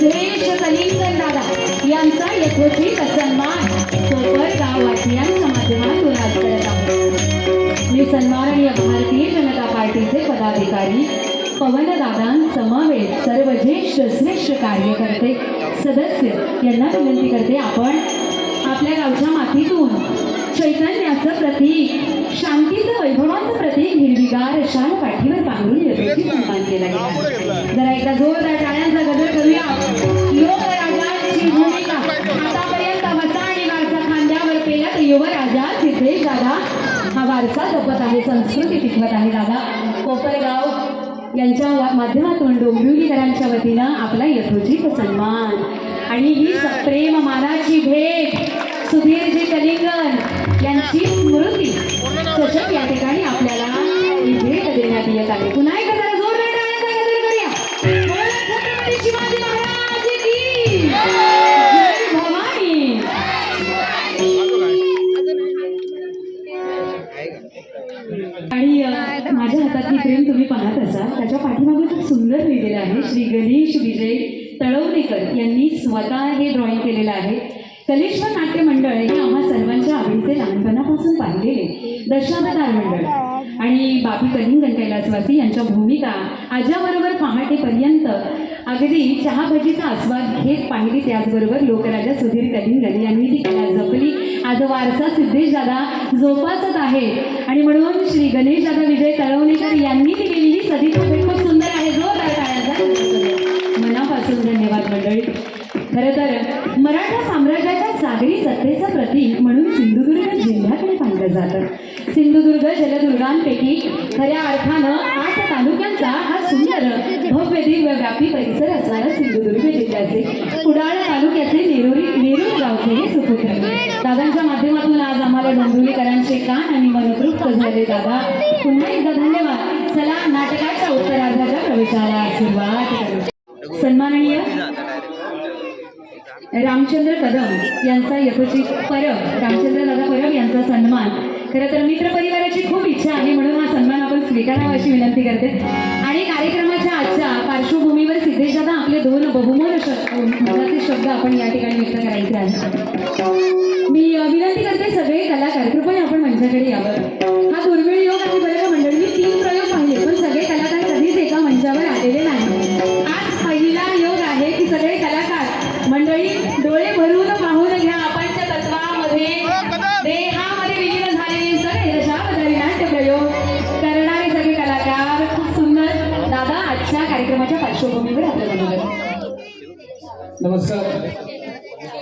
श्रेष्ठ कलिंगन दादा यांचा यथोचित सन्मान कोपर गाववासियांच्या माध्यमातून आज करत आहोत. मी सन्माननीय भारतीय जनता पार्टीचे पदाधिकारी पवनदादांसमवेत सर्व ज्येष्ठ श्रेष्ठ कार्यकर्ते सदस्य यांना विनंती करते आपण आपल्या गावच्या मातीतून चैतन्याचं प्रतीक शांतीचं वैभवाचं प्रतीक हिरवीगार शाल पाठीवर पांघरून यथोचित सन्मान केला गेला. वारसा जपत आहे संस्कृती टिकवत आहे दादा. कोपरगाव यांच्या माध्यमातून डोंबिवलीकरांच्या वतीनं आपला यथोचित सन्मान. आणि ही प्रेम मानाची भेट सुधीरजी कलिंगन यांची स्मृती तसंच या ठिकाणी आपल्याला ही भेट देण्यात येत आहे. पुन्हा एकदा जरा जोरदार करूया. शिवाजी महाराज की यांनी स्वतः हे ड्रॉइंग केलेलं आहे. कलेश्वर नाट्य मंडळ हे आम्हा सर्वांच्या आवडीचे लहानपणापासून पाहिलेले दशावतार मंडळ. आणि बाबी कलिंगन कैलासवासी यांच्या भूमिका आज्याबरोबर पहाटेपर्यंत अगदी चहा भजीचा आस्वाद घेत पाहिली. त्याचबरोबर लोकराजा सुधीर कलिंगन यांनी ती कला जपली. आज वारसा सिद्धेश दादा जोपासत आहे आणि म्हणून श्री गणेश दादा विजय तळवणेकर यांनी ती केली माध्यमातून आज कान आणि मनोतृप्त झाले दादा. पुन्हा एकदा धन्यवाद. चला नाटकाच्या उत्तरार्धाच्या प्रवेशाला सुरुवात सन्माननीय रामचंद्र कदम यांचा यथोचित परब रामचंद्र दादा परब यांचा सन्मान. खरं तर मित्र परिवाराची खूप इच्छा आहे म्हणून हा सन्मान आपण स्वीकारावा अशी विनंती करते. आणि कार्यक्रमाच्या आजच्या पार्श्वभूमी सिद्धेश दादा आपले दोन बहुमोल श- शब्द आपण या ठिकाणी व्यक्त करायचे आहेत. मी विनंती करते सगळे कलाकार कृपया आपण मंचाकडे यावं. हा दुर्मिळ योग आहे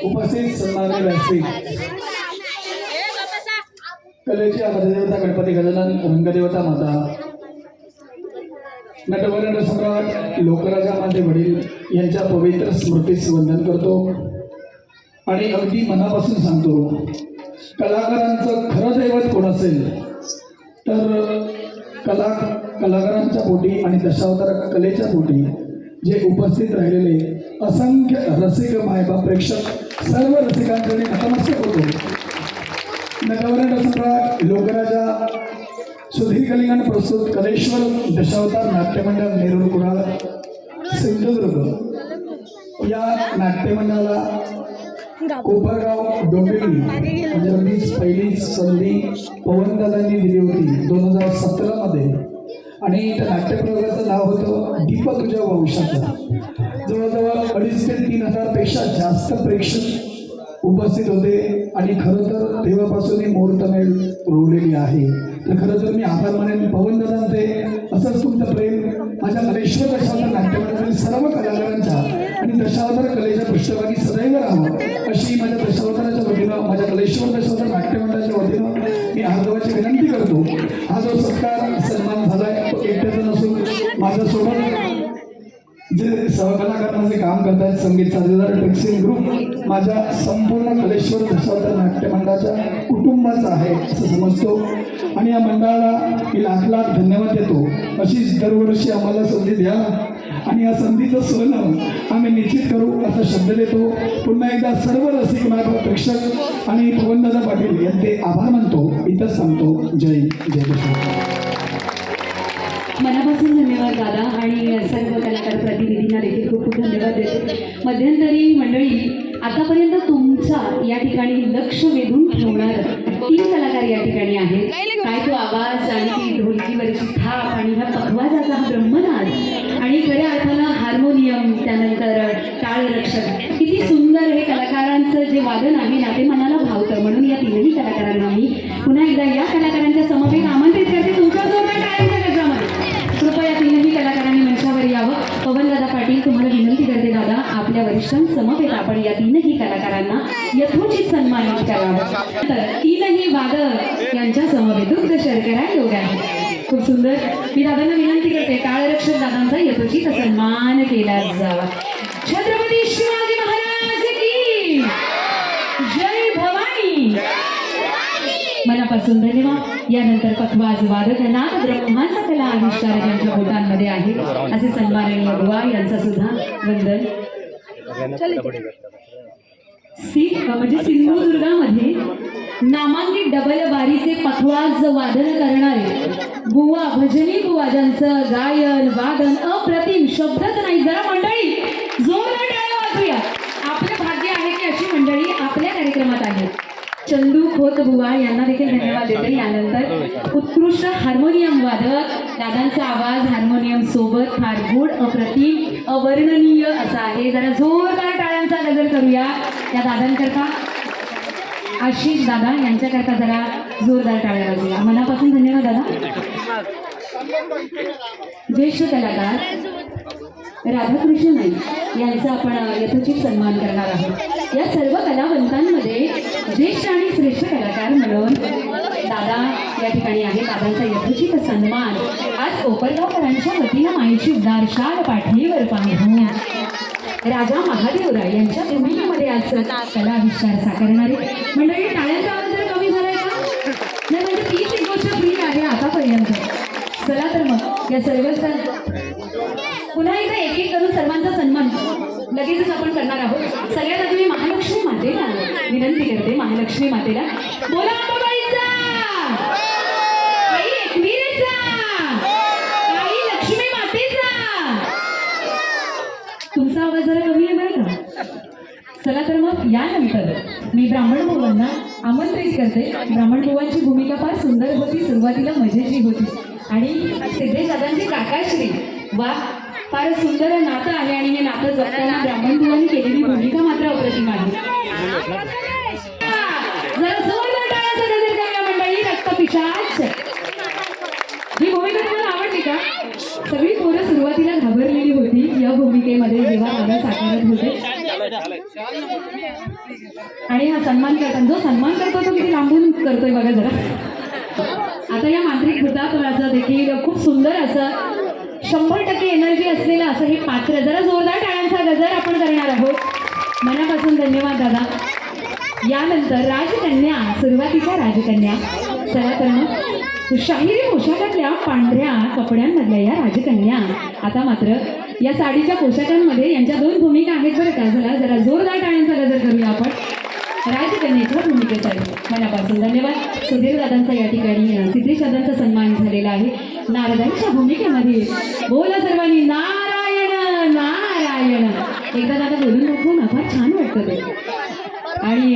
उपस्थित सन्मान्य व्यासपीठ कलेची आराध्यदेवता गणपती गजानन रंगदेवता माता. नटवर्ण सम्राट लोकराजा माझे वडील यांच्या पवित्र स्मृतीस वंदन करतो. आणि अगदी मनापासून सांगतो कलाकारांचं खरं दैवत कोण असेल तर कला कलाकारांच्या पोटी आणि दशावतार कलेच्या पोटी जे उपस्थित राहिलेले असंख्य रसिक मायबा प्रेक्षक सर्व रसिकांकडे नतमस्तक होतो नटवर्ण सम्राट लोकराजा सुधीर कलिंगण प्रस्तुत कलेश्वर दशावतार नाट्यमंडळ नेरूर कुडाळ सिंधुदुर्ग. या नाट्यमंडळाला कोपरगाव डोंबिवली म्हणजे अगदीच पहिली संधी पवनदादांनी दिली होती दोन हजार सतरामध्ये. आणि त्या नाट्यप्रयोगाचं नाव होतं दीपक तुझ्या वंशाचं. अडीच ते तीन हजारपेक्षा जास्त प्रेक्षक उपस्थित होते. आणि खरं तर तेव्हापासून ही मुहूर्तमेळ रोवलेली आहे. तर खरं तर मी आभार मानेन पवनदादांचे. असंच तुमचं प्रेम माझ्या कलेश्वर दशावतार नाट्यमंडळातील सर्व कलाकारांच्या आणि दशावतार कलेच्या पृष्ठभागी सदैव राहावं. अशी माझ्या दशावताराच्या वतीनं माझ्या कलेश्वर दशावतार नाट्यमंडळाच्या वतीनं मी आजोबाची विनंती करतो. हा जो सत्कार सन्मान झालाय तो एकट्याचा नसून माझ्यासोबत जे सहकलाकारांचे काम करतात संगीत साथीदार टेक्सिंग ग्रुप माझ्या संपूर्ण कलेश्वर दशावतार नाट्य मंडळाच्या कुटुंबाचा आहे असं समजतो. आणि या मंडळाला मी लाख लाख धन्यवाद देतो. अशीच दरवर्षी आम्हाला संधी द्या. आणि या संधीचं सोनं आम्ही निश्चित करू असा शब्द देतो. पुन्हा एकदा सर्व रसिक माझा प्रेक्षक आणि पवनदादा पाटील यांचे आभार मानतो. इथंच सांगतो जय जय दशावतार मनापासून धन्यवाद दादा. आणि सर्व कलाकार प्रतिनिधींना देखील खूप खूप धन्यवाद देतो. मध्यंतरी मंडळी आतापर्यंत तुमचा या ठिकाणी लक्ष वेधून ठेवणार तीन कलाकार या ठिकाणी आहेत. काय तो आवाज आणि ती ढोलकीवरची थाप आणि हा पखवाजाचा हा ब्रह्मनाद आणि खऱ्या अर्थानं हार्मोनियम त्यानंतर टाळरक्षक किती सुंदर हे कलाकारांचं जे वादन आहे ना ते मनाला भावतं. म्हणून या तीनही कलाकारांना मी पुन्हा एकदा या कलाकारांच्या समवेत आमंत्रित करते तुमच्या जोरदार टाळ्यांच्या गजरामध्ये कृपया तीनही कलाकारांनी मंचावर यावं पवनदादा पाटील तुम्हाला विनंती करते दादा आपल्या वरिष्ठांसमवेत आपण या तीनही कलाकारांना यथोचित सन्मानित करावा तर तीनही वादक यांच्या समोर दुग्ध शर्करा योग आहे खूप सुंदर. मी दादांना विनंती करते काळरक्षक दादांचा यथोचित सन्मान केला जावा. छत्रपती शिवाजी महाराज की जय भवानी. मनापासून धन्यवाद. यानंतर पखवाज वादक नाग ब्रह्माचा कला आविष्कार यांच्या बोटांमध्ये आहे. असे सन्माननीय बुवा यांचा सुद्धा वंदन. म्हणजे सिंधुदुर्गामध्ये नामांकित डबल बारीचे पखवाज वादन करणारे बुवा भजनी बुवा ज्यांचं गायन वादन अप्रतिम शब्दच नाही. जरा मंडळी जोरदार टाळ्या वाजूया आपलं भाग्य आहे की अशी मंडळी आपल्या कार्यक्रमात आहे. चंदू खोत बुवा यांना देखील धन्यवाद देते. यानंतर उत्कृष्ट हार्मोनियम वादक दादांचा आवाज हार्मोनियम सोबत फार गोड अप्रतिम अवर्णनीय असा आहे. जरा जोरदार दादांचा गजर करूया. या दादांकरता आशिष दादा यांच्याकरता जरा जोरदार टाळ्या वाजूया मनापासून धन्यवाद दादा. ज्येष्ठ कलाकार. राधाकृष्ण नाईक यांचा आपण यथोचित सन्मान करणार आहोत. या सर्व कलावंतांमध्ये ज्येष्ठ आणि श्रेष्ठ कलाकार म्हणून दादा या ठिकाणी आहे दादांचा यथोचित सन्मान आज कोपरगावकरांच्या वतीनं माईची उदार शाल पाठीवर पाहून राजा महादेवराय यांच्या भूमिकेमध्ये आज कला आविष्कार साकारणारे मंडळी टाळ्यांचा आवाज जरा कमी झालाय का? नाही म्हणजे तीच एक गोष्ट फ्री आहे आतापर्यंत. चला तर मग या सर्व पुन्हा एकदा एक एक करून सर्वांचा सन्मान. लगेचच आपण करणार आहोत. सगळ्यात आधी मी महालक्ष्मी मातेला विनंती करते महालक्ष्मी मातेला. बोला अंबाबाईचा आई एकविरेचा आई लक्ष्मी मातेचा तुमचा आवाज जरा कमी आहे बरं का चला तर मग यानंतर मी ब्राह्मण बुवांना आमंत्रित करते. ब्राह्मण बुवांची भूमिका फार सुंदर होती. सुरुवातीला मजेची होती. आणि सिद्धेदादांचे काकाश्री वा फार सुंदर नातं आहे आणि हे नातं जपताना ब्राह्मण बुवांनी केलेली भूमिका मात्र अप्रतिम आहे जरा जोरदार टाळ्यांचा गजर करूया मंडळी रक्तपिशाच ही भूमिका तुम्हाला आवडली का सगळी पोरं सुरुवातीला घाबरलेली होती या भूमिकेमध्ये जेव्हा दादा साकारत होते आणि हा सन्मान करताना जो सन्मान करतो तो किती लांबून करतोय बघा जरा. आता या मांत्रिक हुतात्म्याचं देखील खूप सुंदर असं शंभर टक्के एनर्जी असलेलं असं हे पात्र जरा जोरदार टाळ्यांचा गजर आपण करणार आहोत. मनापासून धन्यवाद दादा. यानंतर राजकन्या सुरुवातीच्या राजकन्या. चला तर मग शाहिरी पोशाखातल्या पांढऱ्या कपड्यांमधल्या या राजकन्या. आता मात्र या साडीच्या पोशाखांमध्ये यांच्या दोन भूमिका आहेत बरं का. जरा जरा जोरदार टाळ्यांचा गजर करूया आपण. राजकन्याच्या भूमिकेसाठी मनापासून धन्यवाद. सुधीर दादांचा या ठिकाणी अ, सिद्धेश दादांचा सन्मान झालेला आहे. नारदांच्या भूमिकेमध्ये बोला सर्वांनी नारायण नारायण. एकदा दादा बोलून दाखवू ना फार छान वाटतं ते. आणि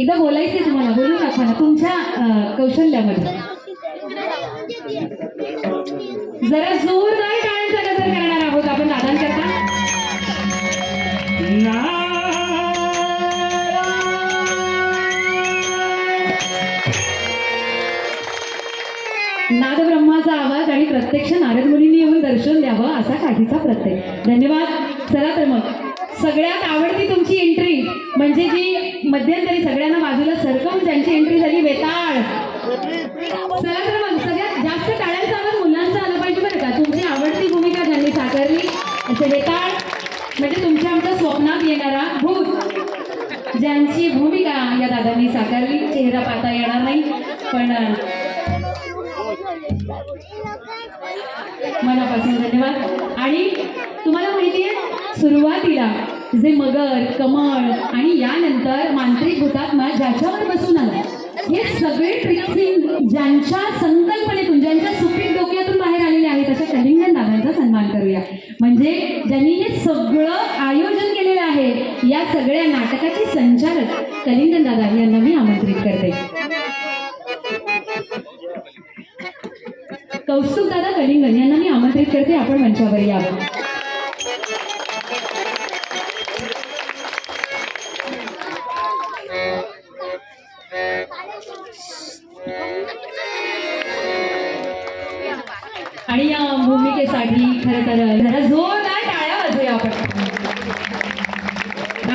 एकदा बोलायचं तुम्हाला बोलून दाखवा ना तुमच्या कौशल्यामध्ये. जरा जोरदार टाळ्यांचा गजर करणार आहोत आपण दादांकरता. नादब्रह्माचा आवाज आणि प्रत्यक्ष नारद मुलींनी येऊन दर्शन द्यावं असा काठीचा प्रत्यय. धन्यवाद. चला तर मग. सगळ्यात आवडती तुमची एंट्री म्हणजे जी मध्यंतरी सगळ्यांना बाजूला सरकवून ज्यांची एंट्री झाली वेताळ. चला तर मग. सगळ्यात जास्त टाळ्यांचा आवाज मुलांचा आला पाहिजे बरं का. तुमची आवडती भूमिका ज्यांनी साकारली असे वेताळ. म्हणजे तुमच्या आमच्या स्वप्नात येणारा भूत. ज्यांची भूमिका या दादांनी साकारली. चेहरा पाहता येणार नाही. पण मनापासून धन्यवाद. आणि तुम्हाला माहिती आहे सुरुवातीला जे मगर कमळ आणि यानंतर मांत्रिक हुतात्मा ज्याच्यावर बसून आला हे सगळे ट्रिक्सिंग ज्यांच्या संकल्पनेतून ज्यांच्या सुपीक डोक्यातून बाहेर आलेले आहेत अशा कलिंगण दादांचा सन्मान करूया. म्हणजे ज्यांनी हे सगळं आयोजन केलेलं आहे या सगळ्या नाटकाचे संचालक कलिंगण दादा यांना मी आमंत्रित करते. कौस्तुभ दादा कलिंगण यांना मी आमंत्रित करते. आपण मंचावर यावं आणि या भूमिकेसाठी खरं तर जरा जोरदार टाळ्या वाजूया आपण.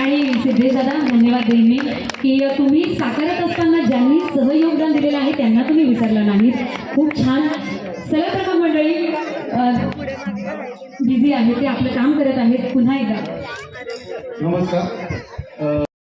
आणि सिद्धेश दादा धन्यवाद देईन मी की तुम्ही साकारत असताना ज्यांनी सहयोगदान दिलेलं आहे त्यांना तुम्ही विसरला नाहीत. खूप छान चला तर मग मंडळी बिझी आहे ते आपलं काम करत आहेत. पुन्हा एकदा. नमस्कार.